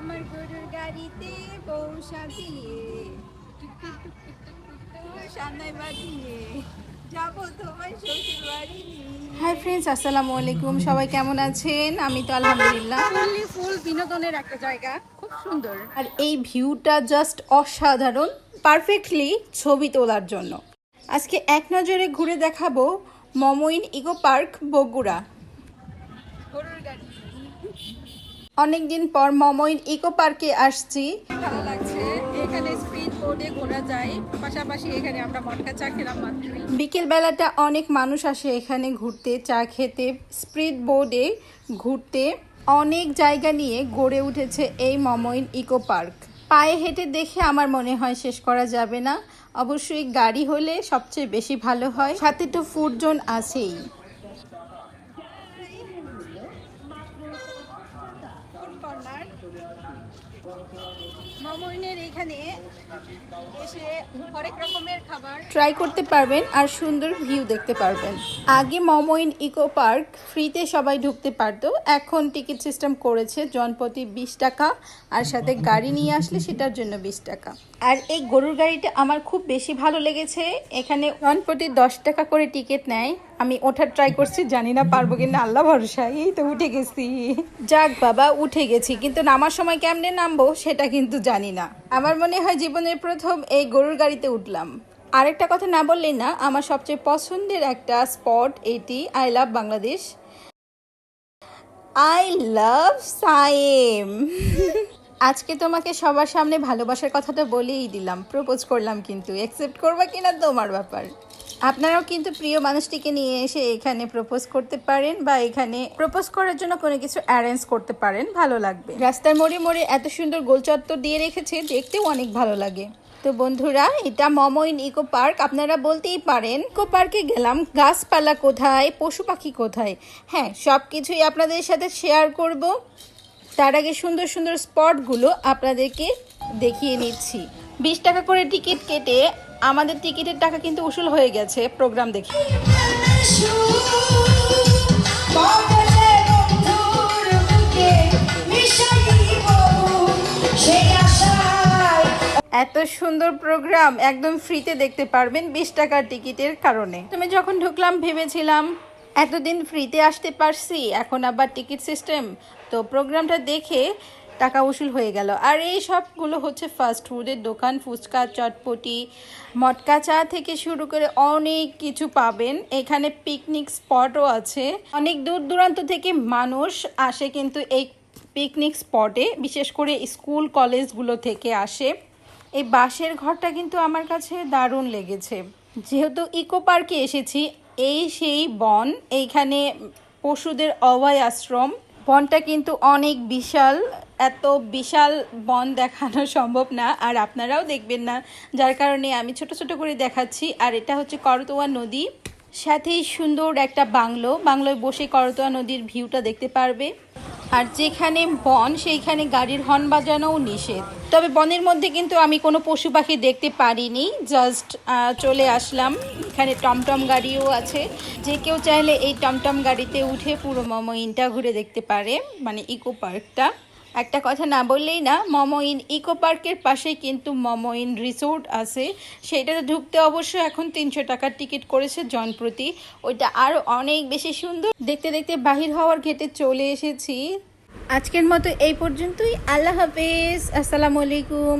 আমার গরুর গাড়িতে বউ সাজিয়ে সামনায় বাজিয়ে যাব তোমার শ্বশুর বাড়ি হাই ফ্রেন্ডস আসসালামু আলাইকুম। সবাই কেমন আছেন? আমি তো আলহামদুলিল্লাহ। ফুললি ফুল বিনোদনের একটা জায়গা খুব সুন্দর। আর এই ভিউটা জাস্ট অসাধারণ পারফেক্টলি ছবি তোলার জন্য। আজকে এক নজরে ঘুরে দেখাবো মমইন ইকো পার্ক বগুড়া। অনেকদিন পর মমইন ইকো পার্কে আসছি। ভালো লাগছে। এখানে স্পিড বোর্ডে ঘোরা যায়। পাশাপাশি এখানে আমরা মটকা চা খেলাম বিকেল বেলাটা অনেক মানুষ আসে এখানে ঘুরতে চা খেতে স্প্রিড বোর্ডে ঘুরতে। অনেক জায়গা নিয়ে গড়ে উঠেছে এই মমইন ইকো পার্ক। পায়ে হেঁটে দেখে আমার মনে হয় শেষ করা যাবে না। অবশ্যই গাড়ি হলে সবচেয়ে বেশি ভালো হয়। সাথে তো ফুড জোন আছেই। ট্রাই করতে পারবেন আর সুন্দর ভিউ দেখতে পারবেন। আগে মমইন ইকো পার্ক ফ্রিতে সবাই ঢুকতে পারতো। এখন টিকিট সিস্টেম করেছে জনপ্রতি বিশ টাকা আর সাথে গাড়ি নিয়ে আসলে সেটার জন্য বিশ টাকা। আর এই গরুর গাড়িটা আমার খুব বেশি ভালো লেগেছে। এখানে জনপ্রতি দশ টাকা করে টিকিট নেয়। আমি ওঠার ট্রাই করছি, জানি না পারব কিনা, আল্লাহ ভরসা, এই তো উঠে গেছি। যাক বাবা, উঠে গেছি, কিন্তু নামার সময় কেমনে নামবো সেটা কিন্তু জানি না। আমার মনে হয় জীবনের প্রথম এই গরুর গাড়িতে উঠলাম। আরেকটা কথা না বললেই না, আমার সবচেয়ে পছন্দের একটা স্পট এটি I love Bangladesh I love Saim আজকে তোমাকে সবার সামনে ভালোবাসার কথাটা বলেই দিলাম প্রপোজ করলাম কিন্তু অ্যাকসেপ্ট করবা কিনা তোমার ব্যাপার? আপনারাও কিন্তু প্রিয় মানুষটিকে নিয়ে এসে এখানে প্রপোজ করতে পারেন বা এখানে প্রপোজ করার জন্য কোনো কিছু অ্যারেঞ্জ করতে পারেন, ভালো লাগবে। রাস্তার মোড়ে মোড়ে এত সুন্দর গোল চত্বর দিয়ে রেখেছে, দেখতেও অনেক ভালো লাগে। তো বন্ধুরা, এটা মমইন ইকো পার্ক, আপনারা বলতেই পারেন, ইকো পার্কে গেলাম, গাছপালা কোথায়, পশু পাখি কোথায়? হ্যাঁ সব কিছুই আপনাদের সাথে শেয়ার করব। তার আগে সুন্দর সুন্দর স্পটগুলো আপনাদেরকে দেখিয়ে নিচ্ছি। বিশ টাকা করে টিকিট কেটে আমাদের টিকিটের টাকা কিন্তু উসুল হয়ে গেছে প্রোগ্রাম দেখে। এত সুন্দর প্রোগ্রাম, একদম ফ্রিতে দেখতে পারবেন বিশ টাকার টিকিটের কারণে। তুমি যখন ঢুকলাম, ভেবেছিলাম, এতদিন ফ্রিতে আসতে পারছি, এখন আবার টিকিট সিস্টেম তো প্রোগ্রামটা দেখে টাকা উসুল হয়ে গেল। আর এই সবগুলো হচ্ছে ফাস্ট ফুডের দোকান, ফুচকা, চটপটি, মটকা চা থেকে শুরু করে অনেক কিছু পাবেন। এখানে পিকনিক স্পটও আছে। অনেক দূর দূরান্ত থেকে মানুষ আসে কিন্তু এই পিকনিক স্পটে বিশেষ করে স্কুল কলেজগুলো থেকে আসে। এই বাঁশের ঘরটা কিন্তু আমার কাছে দারুণ লেগেছে। যেহেতু ইকো পার্কে এসেছি, এই সেই বন, এইখানে পশুদের অভয় আশ্রম বনটা কিন্তু অনেক বিশাল। এত বিশাল বন দেখানো সম্ভব না, আর আপনারাও দেখবেন না। যার কারণে আমি ছোট ছোট করে দেখাচ্ছি, আর এটা হচ্ছে করতোয়া নদী। সাথেই সুন্দর একটা বাংলো। বাংলোয় বসে করতোয়া নদীর ভিউটা দেখতে পারবে। আর যেখানে বন, সেইখানে গাড়ির হর্ন বাজানোও নিষেধ। তবে বনের মধ্যে কিন্তু আমি কোনো পশু পাখি দেখতে পারিনি। জাস্ট চলে আসলাম। এখানে টমটম গাড়িও আছে। যে কেউ চাইলে এই টমটম গাড়িতে উঠে পুরো মমইনটা ঘুরে দেখতে পারে মানে ইকো পার্কটা। একটা কথা না বললেই না, মমইন ইকো পার্কের পাশেই কিন্তু মমইন রিসোর্ট আছে। সেটাতে ঢুকতে অবশ্য এখন তিনশো টাকার টিকিট করেছে জনপ্রতি। ওইটা আরও অনেক বেশি সুন্দর। দেখতে দেখতে বাহির হওয়ার ঘেটে চলে এসেছি। আজকের মতো এই পর্যন্তই। আল্লাহ হাফেজ। আসসালামু আলাইকুম।